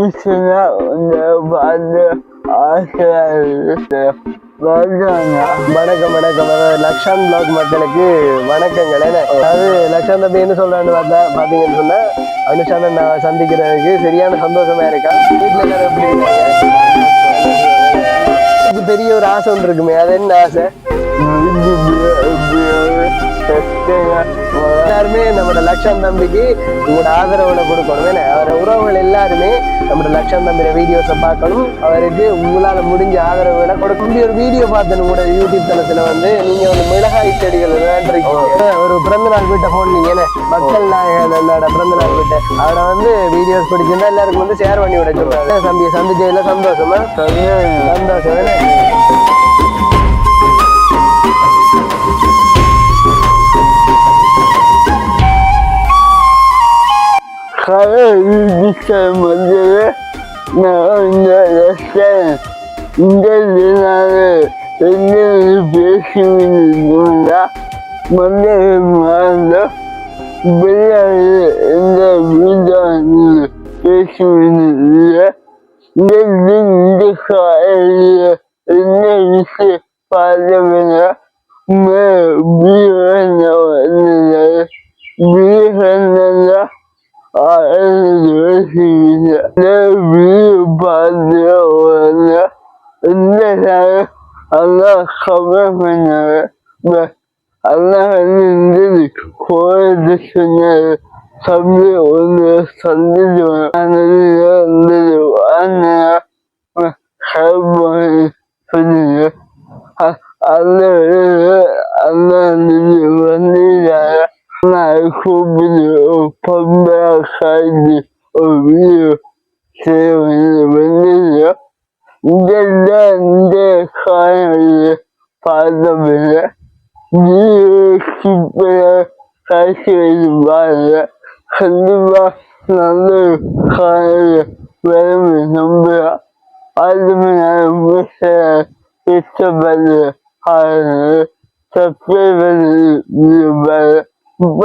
ஈஸ்வரா உன்னை பார்த்து ஆசையா இருக்கு வணக்கம் வணக்கம். அதாவது லக்ஷான் பிளாக் மக்களுக்கு வணக்கங்கள் அதாவது லக்ஷான் தம்பி என்ன சொல்றான்னு பார்த்தா பாத்தீங்கன்னு சொன்னா அனுஷான நான் சந்திக்கிறதுக்கு சரியான சந்தோஷமா இருக்கா? வீட்டுல எல்லாரும் எப்படி இருக்காங்க? எனக்கு பெரிய ஒரு ஆசை ஒன்று இருக்குமே. அது என்ன ஆசை? எல்லாருமே நம்மளோட லக்ஷான் தம்பிக்கு உங்களோட ஆதரவுல கொடுக்கணும். அவர உறவுகள் எல்லாருமே நம்மளோட லக்ஷான் தம்பியோட வீடியோஸை பார்க்கணும். அவருக்கு உங்களால முடிஞ்ச ஆதரவுகளை கொடுக்க இப்படி ஒரு வீடியோ பார்த்தேன் உங்களோட யூடியூப் தளத்துல வந்து. நீங்க வந்து மிளகாய் செடிகள் விளையாண்டுருக்கீங்க. ஒரு பிறந்த நாள் வீட்டை போன் நீங்க என்ன மக்கள் நாயகனோட பிறந்த நாள் வீட்டை. அவரை வந்து வீடியோஸ் பிடிச்சிருந்தா எல்லாருக்கும் வந்து ஷேர் பண்ணி விட சொல்றாங்க தம்பியை சந்திச்சதுல சந்தோஷமா? சந்தோஷம் என்ன? வந்து நான் இந்த லட்சம் இந்த தினால என்ன பேசுவீங்களா மன்னர் மாதம் விளையாடு இந்த வீடான பேசுவீங்க இந்த இந்த காலையில் என்ன Allah'ın ailesiyle bir parti olarak mesela Allah kabul eder ve Allah'ın indirdik kuvvet düşünleri tabi onu sandıyorum. Anneyi yandırıp anneye ve kalbimi söylüyor. Allah'ın Allah'ın indirdiği நான் கூப்பிட்டு பம்பா காய்ச்சி ஒரு வீடியோ செய்ய வந்தீங்க இதெல்லாம் இந்த காணொலியை பார்த்தபில்லை வீடியோ காய்ச்சி வைத்து பாருங்க கண்டிப்பா நல்ல காணொலி வரும் நம்புகிறேன் அதுமே நான் இஷ்டப்பட்டு காரணம் சப்ஸ்கிரைப் பண்ணி வணக்கம் வணக்கம்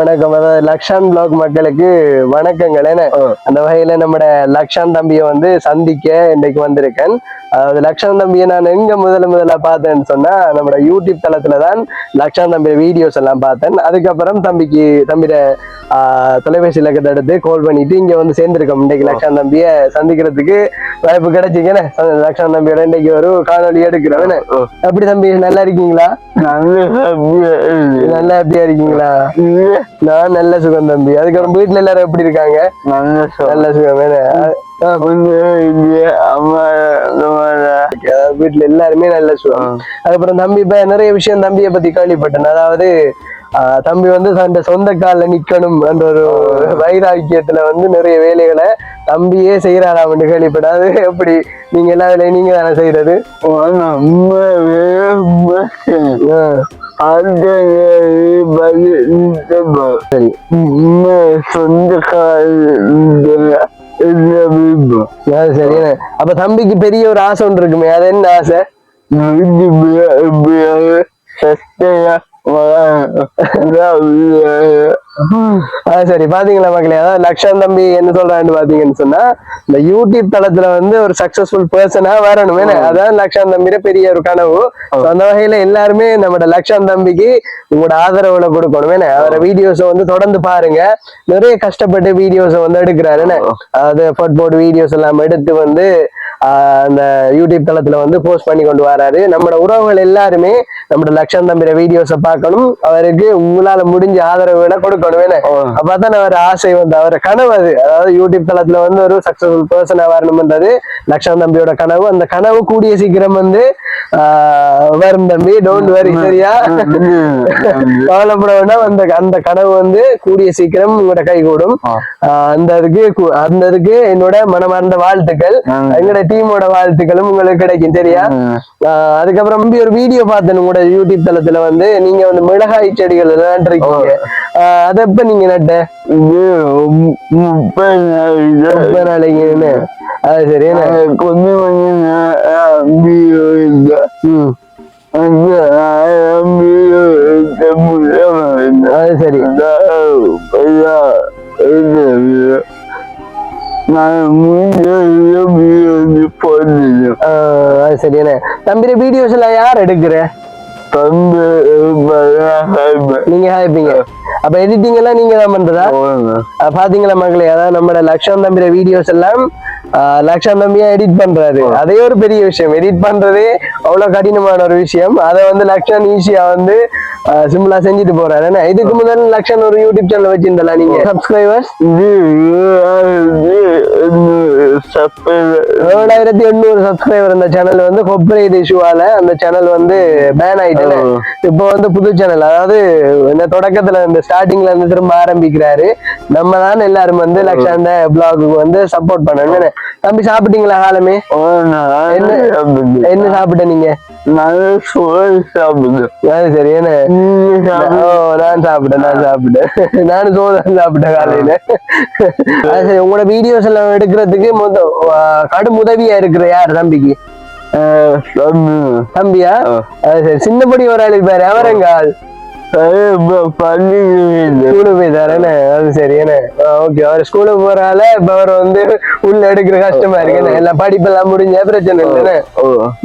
வணக்கம். அதாவது லக்ஷான் பிளாக் மக்களுக்கு வணக்கங்கள் என்ன? அந்த வகையில நம்மட லக்ஷான் தம்பியை வந்து சந்திக்க இன்னைக்கு வந்திருக்கேன். அதாவது லக்ஷான் தம்பியை நான் எங்க முதல்ல முதல்ல பார்த்தேன்னு சொன்னா நம்மட யூடியூப் தளத்துல தான் லக்ஷான் தம்பி வீடியோஸ் எல்லாம் பார்த்தேன். அதுக்கப்புறம் தம்பிக்கு தம்பிட ஆஹ், தொலைபேசி இலக்கத்தை எடுத்து கால் பண்ணிட்டு இங்க வந்து சேர்ந்திருக்கோம். இன்னைக்கு லக்ஷான் தம்பியை சந்திக்கிறதுக்கு வாய்ப்பு கிடைச்சிங்கன்னு லக்ஷான் தம்பியோட இன்னைக்கு ஒரு காணொலி எடுக்கிறோம்? எப்படி தம்பி? நல்லா இருக்கீங்களா? நல்லா எப்படியா இருக்கீங்களா? நான் நல்ல சுகம் தம்பி. அதுக்கப்புறம் வீட்டுல எல்லாரும் எப்படி இருக்காங்க? நல்ல சுகம். வீட்டுல எல்லாருமே நல்ல சுகம். அதுக்கப்புறம் தம்பி இப்ப நிறைய விஷயம் தம்பியை பத்தி கேள்விப்பட்டேன். அதாவது தம்பி வந்து தன் சொந்த கால்ல நிக்கணும் என்ற ஒரு வைராக்கியத்துல வந்து நிறைய வேலைகளை தம்பியே செய்யறாராம் கேள்விப்பட்டேன் அது எப்படி? நீங்க எல்லா வேலையும் நீங்க தானே சரி. சொந்த அது சரி? அப்ப தம்பிக்கு பெரிய ஒரு ஆசை ஒன்று இருக்குமே. அது என்ன ஆசை? சரி பாத்தீங்களா மக்களே? அதாவது லக்ஷான் தம்பி என்ன சொல்றான்னு பாத்தீங்கன்னு சொன்னா இந்த யூடியூப் தளத்துல வந்து ஒரு சக்சஸ்ஃபுல் பர்சனா வரணும் அதான் லக்ஷான் தம்பியோட பெரிய ஒரு கனவு. அந்த வகையில எல்லாருமே நம்மட லக்ஷான் தம்பிக்கு உங்களோட ஆதரவுல கொடுக்கணும் என்ன? அவர வீடியோஸை வந்து தொடர்ந்து பாருங்க. நிறைய கஷ்டப்பட்டு வீடியோஸை வந்து எடுக்கிறாரு அதாவது ஃபுட்போர்ட் வீடியோஸ் எல்லாம் எடுத்து வந்து அந்த யூடியூப் தளத்துல வந்து போஸ்ட் பண்ணி கொண்டு வராரு. நம்மளோட உறவுகள் எல்லாருமே நம்மளோட லக்ஷம் தம்பிர வீடியோஸை பார்க்கணும். அவருக்கு உங்களால முடிஞ்ச ஆதரவுகளை கொடுக்கணும் அப்பதான் அவர் ஆசை வந்து அவர் கனவு அது. அதாவது யூடியூப் தளத்துல வந்து ஒரு சக்சஸ்ஃபுல் பர்சனா வரணும்ன்றது லக்ஷம் தம்பியோட கனவு. அந்த கனவு கூடிய சீக்கிரம் வந்து வரும் தம்பி. டோன்ட் வரி சரியா? கவலைப்பட வேண்டாம் அந்த அந்த கனவு வந்து கூடிய சீக்கிரம் உங்களோட கை கூடும் அந்த இதுக்கு அந்த இதுக்கு என்னோட மனமார்ந்த வாழ்த்துக்கள். எங்களோட டீமோட வாழ்த்துக்களும் உங்களுக்கு கிடைக்கும் சரியா? அதுக்கப்புறம் ஒரு வீடியோ பார்த்தேன் உங்களோட யூடியூப் தளத்துல வந்து. நீங்க வந்து மிளகாய் செடிகள் நட்டுருக்கீங்க ஆஹ் அதை எப்ப நீங்க நட்ட? முப்பது நாள் ரொம்ப நாளைக்குன்னு அது சரி? கொஞ்சம் கொஞ்சம் அது சரி. நான் முடிஞ்ச வீடியோ போடுறேன் ஆஹ் அது சரி என்ன தம்பி வீடியோஸ் எல்லாம் யார் எடுக்கிற? தம்பி நீங்க ஹாய்ப்பீங்க அப்ப எடிட்டிங் எல்லாம் நீங்க தான் பண்றதா பாத்தீங்களா மக்களே அதாவது நம்மளோட லக்ஷம் தம்பிர வீடியோஸ் எல்லாம் லக்ஷம் தம்பியா எடிட் பண்றாரு? அதே ஒரு பெரிய விஷயம். எடிட் பண்றதே அவ்வளவு கடினமான ஒரு விஷயம். அதை வந்து லக்ஷன் ஈஸியா வந்து சிம்பிளா செஞ்சுட்டு போறாரு. இதுக்கு முதல்ல லக்ஷன் ஒரு யூடியூப் சேனல் வச்சிருந்தல நீங்க? சப்ஸ்கிரைபர்ஸ் ஏழாயிரத்தி எண்ணூறு சப்ஸ்கிரைபர் அந்த சேனல் வந்து கொப்பரேட் இஷ்யூவால அந்த சேனல் வந்து பேன் ஆயிட்டு இப்போ வந்து புது சேனல் அதாவது இந்த தொடக்கத்துல இந்த ஸ்டார்டிங்ல இருந்து திரும்ப ஆரம்பிக்கிறாரு. நம்ம தான் எல்லாரும் வந்து லக்ஷாண்ட பிளாகுக்கு வந்து சப்போர்ட் பண்ணணும் தம்பி சாப்பிட்டீங்களா காலமே? என்ன சாப்பிட்ட நீங்க? அது சரி என்ன? நான் சாப்பிட்டேன் நான் சாப்பிட்டேன். நானும் சோதனை சாப்பிட்டேன் காலையில. சரி உங்களோட வீடியோஸ் எல்லாம் எடுக்கிறதுக்கு மொத்த கடும் உதவியா இருக்கிற யார் தம்பிக்கு? தம்பியா? சரி சின்னப்படி ஒரு ஆள் இருப்பாரு அவரங்க ஆள் ஸ்கூலுக்கு போயிட்டாரு என்ன? அது சரி என்ன? ஓகே. அவர் ஸ்கூலுக்கு போறால இப்ப அவர் வந்து உள்ள எடுக்கிற கஷ்டமா இருக்கு என்ன? எல்லாம் படிப்பெல்லாம் முடிஞ்ச பிரச்சனை இல்லைன்னு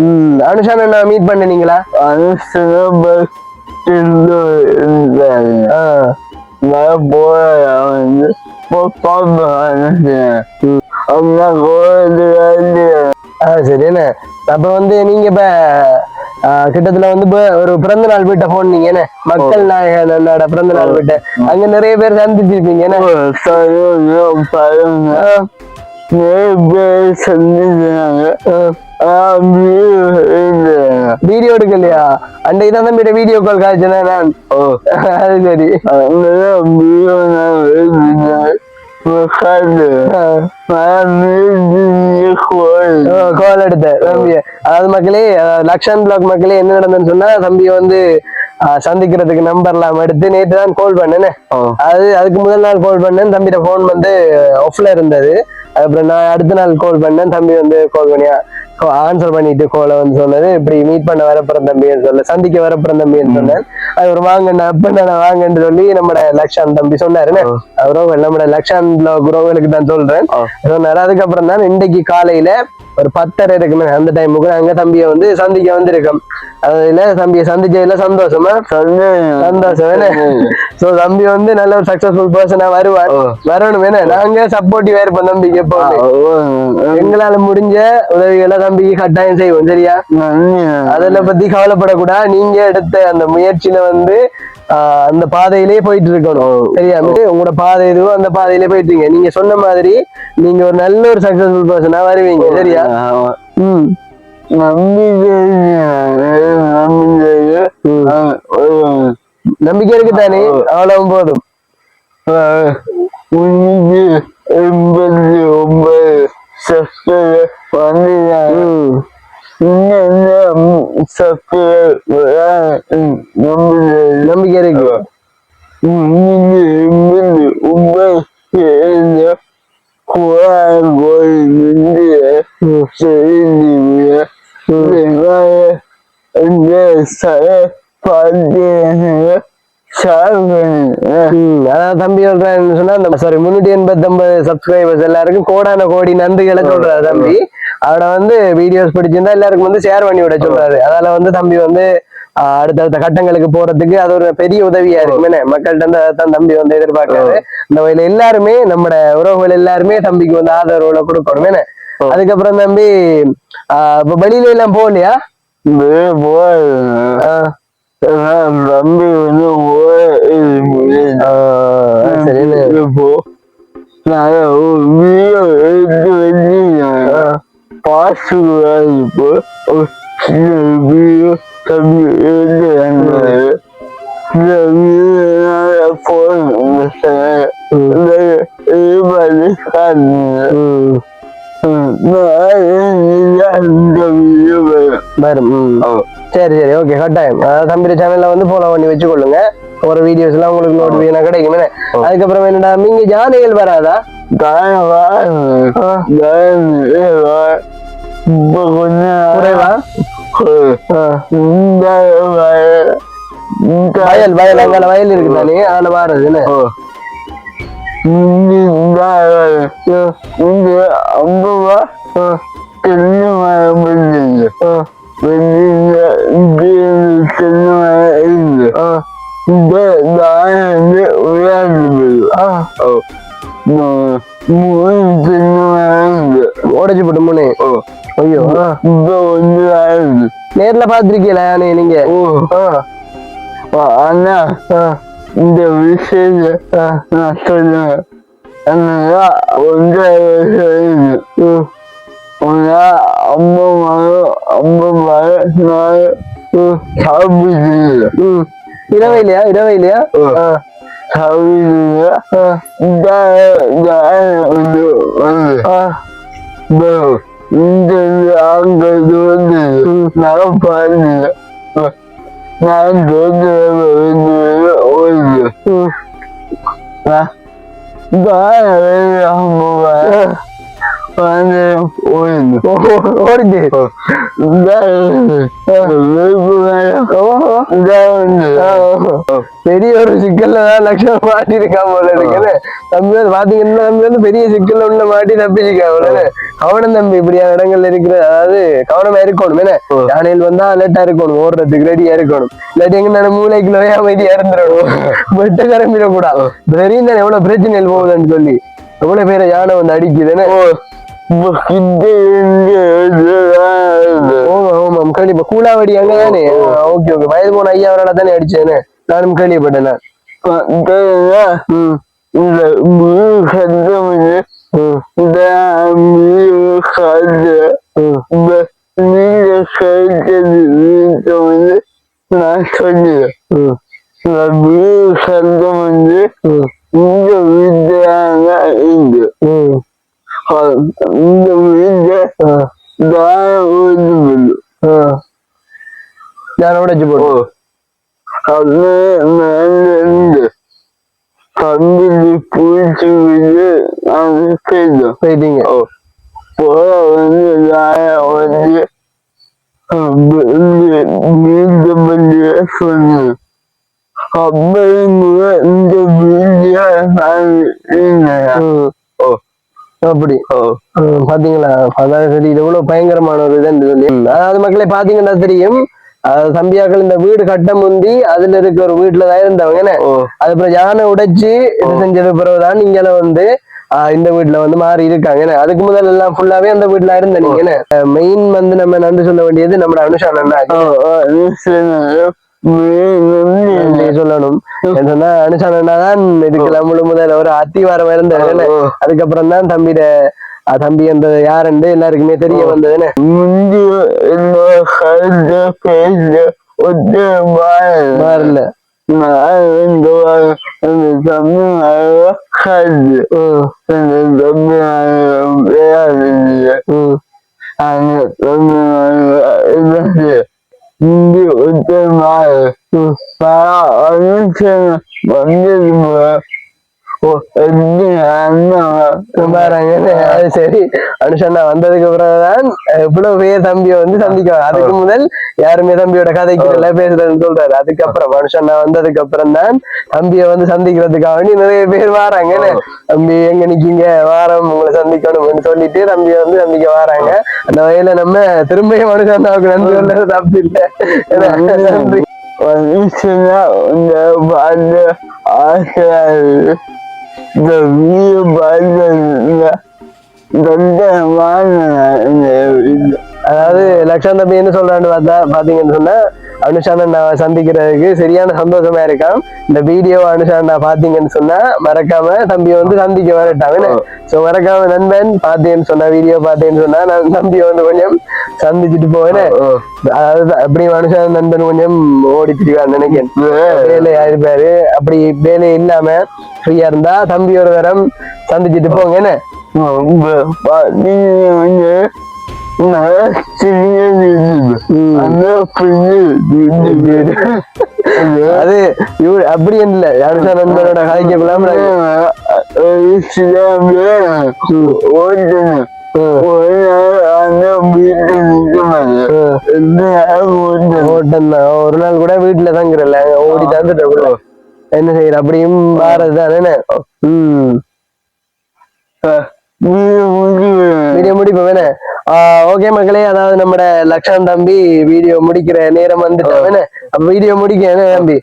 ம் அனுஷான் என்ன மீட் பண்ணீங்களா ஆ. நான் போறேன் அவங்க சரி என்ன? அப்ப வந்து நீங்க இப்ப ஆ, கிட்டத்தட்ட வந்து ஒரு பிறந்த நாள் வீட்டை போனீங்க என்ன? மக்கள் நாயகன் அண்ணாட பிறந்த நாள் வீட்டை. அங்க நிறைய பேர் சந்திச்சிருப்பீங்க வீடியோ எடுக்கலையா? அன்றைக்கு தான் தம்பிட்ட வீடியோ கால் காய்ச்சனா நான் ஓ. அது சரி. உட்காந்து கால் எடுத்தேன் தம்பிய அதாவது மக்களே லக்ஷன் பிளாக் மக்களே என்ன நடந்ததுன்னு சொன்னா தம்பியை வந்து சந்திக்கிறதுக்கு நம்பர் எல்லாம் எடுத்து நேற்று தான் கால் பண்ணேன்னு அது அதுக்கு முதல் நாள் கால் பண்ணேன். தம்பியோட ஃபோன் வந்து ஆஃப்ல இருந்தது. அப்புறம் நான் அடுத்த நாள் கால் பண்ணேன். தம்பி வந்து கால் பண்ணியா ஆன்சர் பண்ணிட்டு கோலை வந்து சொன்னது இப்படி மீட் பண்ண வரப்புறம் தம்பின்னு சொல்ல சந்திக்க வரப்புறம் தம்பின்னு சொன்னேன். அது ஒரு வாங்கண்ணா அப்ப நான் வாங்கன்னு சொல்லி நம்மட லக்ஷான் தம்பி சொன்னாருன்னு அவரும் நம்மட லக்ஷான் குரோவலுக்கு தான் சொல்றேன். சொன்னாரு. அதுக்கப்புறம் தான் இன்றைக்கு காலையில ஒரு பத்தரை இருக்குமே அந்த டைமுக்கு அங்க தம்பியை வந்து சந்திக்க வந்திருக்கோம். அதுல தம்பியை சந்திச்சதுல சந்தோஷமா? சந்தோஷம் என்ன? சோ தம்பி வந்து நல்ல ஒரு சக்சஸ்ஃபுல் பர்சனா வருவார். வரணும் என்ன? நாங்க சப்போர்ட்டிவா இருப்போம் தம்பிக்கு எப்போ எங்களால முடிஞ்ச உதவிகளை தம்பிக்கு கட்டாயம் செய்வோம் சரியா? அதுல பத்தி கவலைப்படக்கூடாது. நீங்க எடுத்த அந்த முயற்சியில வந்து அந்த பாதையிலே போயிட்டு இருக்கணும் சரியா? உங்களோட பாதை எதுவோ அந்த பாதையிலே போயிட்டீங்க. நீங்க சொன்ன மாதிரி நீங்க ஒரு நல்ல ஒரு சக்சஸ்ஃபுல் பர்சனா வருவீங்க. சரியா? ம். நம்பிக்கை இருக்கு. தானே அவ்வளவு போதும். எண்பத்தி ஒன்பது ம், சப்ஸ்கிரைபர் நம்பிக்கை இருக்கு தம்பி சொல்றேன்னு சொன்னா சாரி முன்னூத்தி எண்பத்தி ஒன்பது சப்ஸ்கிரைபர்ஸ் எல்லாருக்கும் கோடான கோடி நன்றிகளை சொல்றாரு தம்பி. அவட வந்து வீடியோஸ் பிடிச்சிருந்தா எல்லாருக்கும் வந்து ஷேர் பண்ணி விட சொல்றாரு அதால வந்து தம்பி வந்து அடுத்தடுத்த கட்டங்களுக்கு போறதுக்கு அது ஒரு பெரிய உதவியா இருக்கும் மக்கள்கிட்ட இருந்து அதைத்தான் தம்பி வந்து எதிர்பார்க்காரு இந்த வகையில எல்லாருமே நம்மட உறவுகள் எல்லாருமே தம்பிக்கு வந்து ஆதரவுல கொடுக்கணும் அதுக்கப்புறம் தம்பி ஆஹ், இப்ப வெளியில எல்லாம் போகலையா? தம்பி வந்து சரி ம். சரி சரி ஓகே கட்டாயம் தம்பி சேனல்ல வந்து ஃபாலோ பண்ணி வச்சுக்கொள்ளுங்க. ஒரு வீடியோஸ் எல்லாம் உங்களுக்கு நோட்டிபிகேஷன் கிடைக்கும்? அதுக்கப்புறம் என்னடா நீங்க ஜாதைகள் வராதா. குறைவா. இந்த வயல் வயல் அங்கால வயல் இருக்கு தானே அதுல வாரது என்ன அம்பவா தென்னை மரம் இங்கே தென்னை மரம் இருந்தது இந்த தாயம் வந்து உயர்ந்து மூணு தென்னை மரம் இருந்தது உடைச்சு போட்டு மூணு ஐயோ. நேர்ல பாத்திருக்கீங்களா யானை நீங்க? ஆ. இந்த விஷயத்த. நான் சொல்லுவேன் அம்மா மரம் அம்மா மரம் நான் சாப்பிடுது. ம். இரவே இல்லையா இரவே இல்லையா ஆ. சாப்பிடுது ஆ. இந்த வந்து வந்து ஆ. bro, இந்த அங்கிறது வந்து நான் பாருங்க நான் வந்து ஓடுது ம். வந்து ஓடுது. பெரிய ஒரு சிக்கல்ல தான் லட்சம் மாட்டிருக்கான் போல இருக்குன்னு. தம்பி பாத்தீங்கன்னா தம்பி வந்து பெரிய சிக்கல்ல உள்ள மாட்டி தப்பிச்சிருக்கான் போல கவனம் தம்பி இப்படியான இடங்கள்ல இருக்கிற அதாவது கவனமா இருக்கணும் என்ன? யானையில் வந்தா அலர்ட்டா இருக்கணும் ஓடுறதுக்கு ரெடியா இருக்கணும். இல்லாட்டி எங்க நான் மூளைக்குள்ளவே அமைதியா இருந்துடணும் வெட்ட கிளம்பிடக்கூடாது. தெரியும் தானே எவ்வளவு பிரச்சனைகள் போகுதுன்னு சொல்லி. எவ்வளவு பேரை யானை வந்து அடிக்குதுன்னு. ஓமாம் கண்டிப்பா. கூலாவடி அங்க தானே ஓகே ஓகே. வயது போன ஐயா அவரால தானே அடிச்சேன்னு? நானும் கேள்விப்பட்டேன். இந்த முழு சத்தம் இந்த முழு காது ம். இந்த நீங்க கேட்டது வந்து நான் ம். இந்த முழு சத்தம் வந்து இந்த വീടിന്റെ താഴെ വീണ്ടും ഞാൻ അവിടെ പോയി അന്ന് മേലുണ്ട് പമ്പിൽ കുഴിച്ച് വീട് പെയ്തു പെയ്തിങ് ഓ. പുഴ വന്ന് താഴെ വന്ന് വീണ്ടും വലിയ വന്നു അമ്മയും എന്റെ அப்படி. பாத்தீங்களா? சரி இது எவ்வளவு பயங்கரமான ஒரு இதுன்னு சொல்லி. அதாவது மக்களே பாத்தீங்கன்னா தெரியும். தம்பியாக்கள் இந்த வீடு கட்ட முந்தி அதுல இருக்க ஒரு வீட்டுல தான் இருந்தவங்க என்ன? அதுக்கப்புறம் யானை உடைச்சு இது செஞ்சது பிறகுதான் நீங்கள வந்து இந்த வீட்டுல வந்து மாறி இருக்காங்க அதுக்கு முதல்ல எல்லாம் ஃபுல்லாவே அந்த வீட்டுல இருந்த நீங்க மெயின் வந்து நம்ம நன்றி சொல்ல வேண்டியது நம்ம அனுஷா அண்ணா சொல்லணும்? என்னன்னா அண்ணா தான் இதுக்கெல்லாம் முழு முதல்ல ஒரு அத்திவாரம் இருந்தது என்ன? ஓ. அதுக்கப்புறம் தான் தம்பிட தம்பி அந்த யாருன்னு எல்லாருக்குமே தெரிய வந்தது என்ன? முந்தி என்னோட கருத்தை பேச ஒத்து மாறல. மாறல நான் இந்த வாரம் அந்த தமிழ்நாடு கருது ம், அந்த சரி. அனுஷண்ணா வந்ததுக்கு பிறகுதான் இவ்வளவு பேர் தம்பியை வந்து சந்திக்க அதுக்கு முதல் யாருமே தம்பியோட கதைக்கு இல்ல பேசுறதுன்னு சொல்றாரு. அதுக்கப்புறம் அனுஷண்ணா வந்ததுக்கு அப்புறம் தான் தம்பியை வந்து சந்திக்கிறதுக்காக வேண்டி நிறைய பேர் வராங்க. தம்பி எங்க நிக்கீங்க? வாரம் உங்களை சந்திக்கணும்னு சொல்லிட்டு தம்பியை வந்து சந்திக்க வராங்க. அந்த வகையில நம்ம திரும்பியும் அனுஷண்ணாவுக்கு நன்றி சொல்றது தப்பு இல்லை. நன்றி. இந்த ஆசையாது இந்த வீடு பார்த்து தொண்டமான இந்த அதாவது லக்ஷாந்த் தம்பி என்ன சொல்றான்னு பார்த்தா பாத்தீங்கன்னு சொன்னா அனுஷானண்ணா சந்திக்கிறதுக்கு சரியான சந்தோஷமா இருக்கான். இந்த வீடியோ அனுஷானண்ணா பாத்தீங்கன்னு சொன்னா மறக்காம தம்பியை வந்து சந்திக்க வரட்டாங்க சோ மறக்காம நண்பன் பாத்தேன்னு சொன்னா வீடியோ பார்த்தேன்னு சொன்னா நான் தம்பியை வந்து கொஞ்சம் சந்திச்சுட்டு போவேன். அதாவது அப்படி அனுஷான நண்பன் கொஞ்சம் ஓடி திரிவான்னு நினைக்கிறேன். வேலையா இருப்பாரு. அப்படி வேலை இல்லாம ஃப்ரீயா இருந்தா தம்பி ஒரு தரம் சந்திச்சுட்டு போங்க. என்ன? வந்து நல்லா சிறியது ம். அந்த பெரிய வீடு அது இவரு அப்படி இல்ல. அனுஷா நண்பனோட கதைக்கு ஓட்டணும் ஒரு நாள் தான் கூட வீட்டுல தங்குறல. ஓடி தந்துட்டு என்ன செய்யற? அப்படியும் வாரது தானே உம் வீடியோ முடிப்போம் வேணே ஓகே மக்களே அதாவது நம்ம லக்ஷன் தம்பி வீடியோ முடிக்கிற நேரம் வந்துட்டோம் வேணே அப்ப வீடியோ முடிக்க என்ன தம்பி?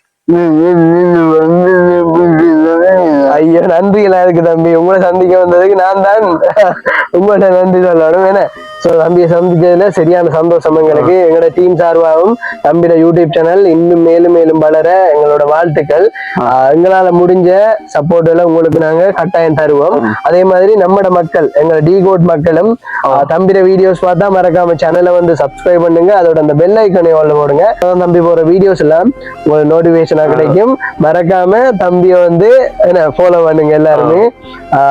ஐயோ நன்றிகளா இருக்கு தம்பி. உங்களை சந்திக்க வந்ததுக்கு நான் தான் உங்கள்ட்ட நன்றி சொல்லணும். என்ன? சோ தம்பியை சந்திச்சதுல சரியான சந்தோஷம் எங்களுக்கு. எங்களோட டீம் சார்பாகவும் தம்பியோட யூடியூப் சேனல் இன்னும் மேலும் மேலும் வளர எங்களோட வாழ்த்துக்கள். எங்களால முடிஞ்ச சப்போர்ட் எல்லாம் உங்களுக்கு நாங்க கட்டாயம் தருவோம். அதே மாதிரி நம்மட மக்கள் எங்களோட டி கோட் மக்களும் தம்பியோட வீடியோஸ் பார்த்தா மறக்காம சேனலை வந்து சப்ஸ்கிரைப் பண்ணுங்க. அதோட அந்த பெல் ஐக்கனை உள்ள போடுங்க. தம்பி போற வீடியோஸ் எல்லாம் உங்களுக்கு நோட்டிபிகேஷனா கிடைக்கும். மறக்காம தம்பியை வந்து என்ன ஃபாலோ பண்ணுங்க எல்லாருமே.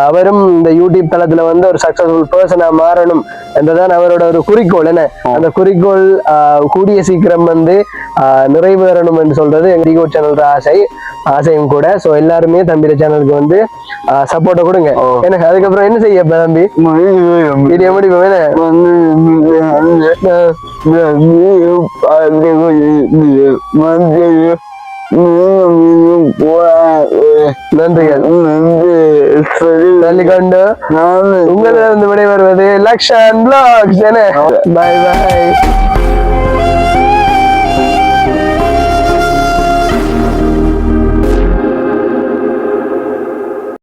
அவரும் இந்த யூடியூப் தளத்துல வந்து ஒரு சக்சஸ்ஃபுல் பர்சனா மாறணும் என்றதான் அவரோட ஒரு குறிக்கோள் என்ன அந்த குறிக்கோள் கூடிய சீக்கிரம் வந்து நிறைவேறணும் என்று சொல்றது எங்க சேனல் ஆசை ஆசையும் கூட சோ எல்லாருமே தம்பியோட சேனலுக்கு வந்து சப்போர்ட்டை கொடுங்க எனக்கு அதுக்கப்புறம் என்ன செய்ய தம்பி முடிப்போம் என்ன ஆஹ் நன்றிகள். சொல்லிக்கொண்டு உங்களிடம் விடைபெறுவது லக்ஷன் பிளாக்ஸ் என. பாய் பாய்